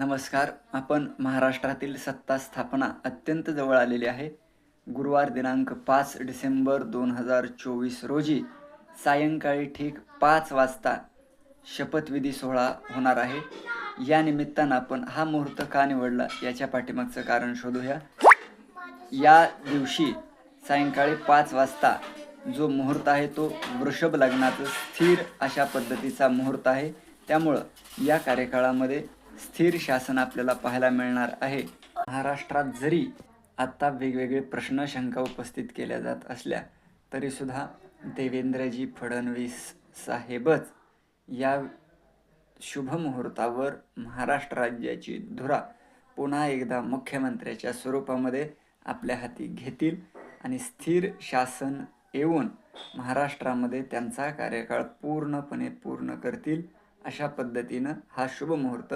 नमस्कार. आपण महाराष्ट्रातील सत्ता स्थापना अत्यंत जवळ आलेली आहे. गुरुवार दिनांक पाच डिसेंबर दोन हजार चोवीस रोजी सायंकाळी ठीक पाच वाजता शपथविधी सोहळा होणार आहे. या निमित्तानं आपण हा मुहूर्त का निवडला याच्या पाठीमागचं कारण शोधूया. या दिवशी सायंकाळी पाच वाजता जो मुहूर्त आहे तो वृषभ लग्नाचं स्थिर अशा पद्धतीचा मुहूर्त आहे. त्यामुळं या कार्यकाळामध्ये स्थिर शासन आपल्याला पाहायला मिळणार आहे. महाराष्ट्रात जरी आत्ता वेगवेगळे प्रश्न शंका उपस्थित केल्या जात असल्या तरीसुद्धा देवेंद्रजी फडणवीस साहेबच या शुभ मुहूर्तावर महाराष्ट्र राज्याची धुरा पुन्हा एकदा मुख्यमंत्र्याच्या स्वरूपामध्ये आपल्या हाती घेतील आणि स्थिर शासन येऊन महाराष्ट्रामध्ये त्यांचा कार्यकाळ पूर्णपणे पूर्ण करतील अशा पद्धतीनं हा शुभ मुहूर्त